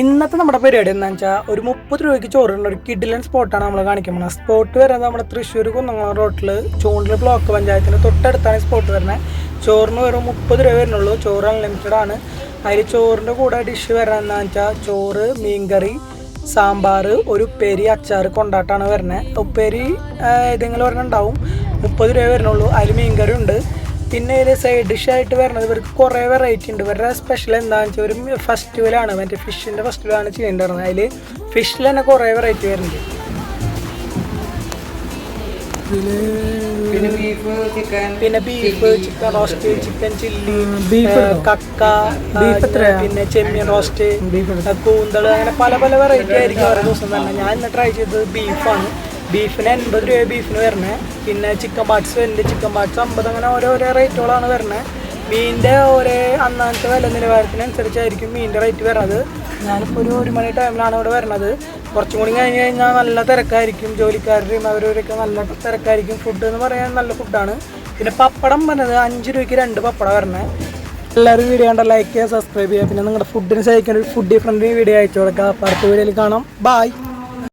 ഇന്നത്തെ നമ്മുടെ പരിപാടി എന്താണെന്ന് വെച്ചാൽ ഒരു മുപ്പത് രൂപയ്ക്ക് ചോറുള്ള ഒരു കിഡിലൻ സ്പോട്ടാണ് നമ്മൾ കാണിക്കാൻ പോകുന്നത് സ്പോട്ട് വരുന്നത് നമ്മുടെ തൃശ്ശൂർ കുന്നംകുളം റോട്ടിൽ ചൂണ്ടിൽ ബ്ലോക്ക് പഞ്ചായത്തിന് തൊട്ടടുത്താണ് സ്പോട്ട് വരുന്നത്. ചോറിന് വെറും മുപ്പത് രൂപ വരുന്നുള്ളൂ. ചോറ് അൺലിമിറ്റഡ് ആണ്. അതിൽ ചോറിന്റെ കൂടെ ഡിഷ് എന്താ വെച്ചാൽ ചോറ് മീൻകറി സാമ്പാർ ഒരു ഉപ്പേരി അച്ചാർ കൊണ്ടാട്ടാണ് വരുന്നത്. ഉപ്പേരി ഏതെങ്കിലും ഒരെണ്ണം ഉണ്ടാവും. മുപ്പത് രൂപ വരുന്നുള്ളൂ. അതിൽ മീൻകറി ഉണ്ട്. പിന്നെ ഇതിൽ സൈഡ് ഡിഷായിട്ട് വരുന്നത് ഇവർക്ക് കുറേ വെറൈറ്റി ഉണ്ട്. ഇവരുടെ സ്പെഷ്യൽ എന്താണെന്ന് വെച്ചാൽ ഒരു ഫെസ്റ്റിവലാണ് മറ്റേ ഫിഷിന്റെ ഫെസ്റ്റിവലാണ് ചെയ്യേണ്ടത്. അതിൽ ഫിഷിൽ തന്നെ കുറേ വെറൈറ്റി വരുന്നുണ്ട്. പിന്നെ ബീഫ് ചിക്കൻ പിന്നെ beef chicken roast chicken chilli beef കക്ക പിന്നെ ചെമ്മീൻ റോസ്റ്റ് കൂന്തൾ അങ്ങനെ പല പല വെറൈറ്റി ആയിരിക്കും ഓരോ ദിവസം തന്നെ. ഞാൻ ഇന്ന് ട്രൈ ചെയ്തത് ബീഫാണ് ബീഫിന് എൺപത് രൂപ ബീഫിന് വരണേ പിന്നെ ചിക്കൻ പാർട്സ് വരുന്നുണ്ട് ചിക്കൻ പാർട്സ് അമ്പത് അങ്ങനെ ഓരോരോ റേറ്റുകളാണ് വരുന്നത് മീനിന്റെ ഓരോ അന്നാമത്തെ വില നിലവാരത്തിനനുസരിച്ചായിരിക്കും മീനിന്റെ റേറ്റ് വരുന്നത് ഞാനിപ്പോൾ ഒരു ഒരു മണി ടൈമിലാണ് ഇവിടെ വരുന്നത് കുറച്ചും കൂടി കഴിഞ്ഞ് കഴിഞ്ഞാൽ നല്ല തിരക്കായിരിക്കും ജോലിക്കാരുടെയും അവരവരൊക്കെ നല്ല തിരക്കായിരിക്കും. ഫുഡ് എന്ന് പറയാൻ നല്ല ഫുഡാണ് പിന്നെ പപ്പടം പറഞ്ഞത് അഞ്ച് രൂപയ്ക്ക് രണ്ട് പപ്പടം വരണേ. എല്ലാവരും വീഡിയോ കണ്ട ലൈക്ക് ചെയ്യുക സബ്സ്ക്രൈബ് ചെയ്യുക. പിന്നെ നിങ്ങളുടെ ഫുഡിന് സഹിക്കേണ്ട ഒരു ഫുഡ് ഡിഫറന്റ് വീഡിയോ അയച്ചു കൊടുക്കുക അടുത്ത വീഡിയോയിൽ കാണാം. ബായ്